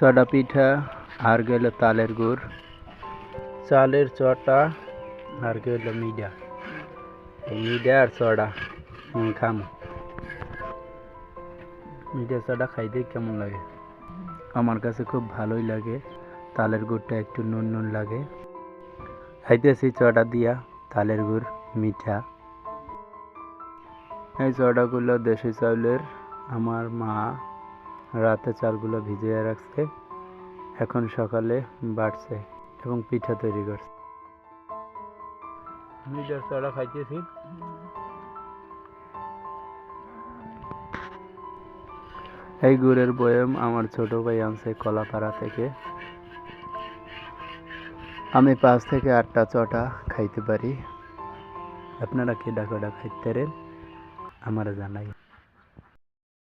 চটা পিঠা আর গেল তালের গুড়। চালের চটা আর গেল মিডা মিডা আর চড়া খাম। মিডা চড়া খাইতে কেমন লাগে? আমার কাছে খুব ভালোই লাগে। তালের গুড়টা একটু নুন নুন লাগে। খাইতেছি চড়া দিয়া, তালের গুড়, মিঠা। এই চড়াগুলো দেশি চাউলের আমার মা রাতে চালগুলো ভিজিয়ে রাখছে। এখন সকালে বাড়ছে এবং পিঠা তৈরি করছে। খাইতেছি। এই গুড়ের বয়ম আমার ছোট ভাই আনছে কলাপাড়া থেকে। আমি পাঁচ থেকে আটটা চটা খাইতে পারি। আপনারা কি ডাকোডা খাইতে আমার জানাই।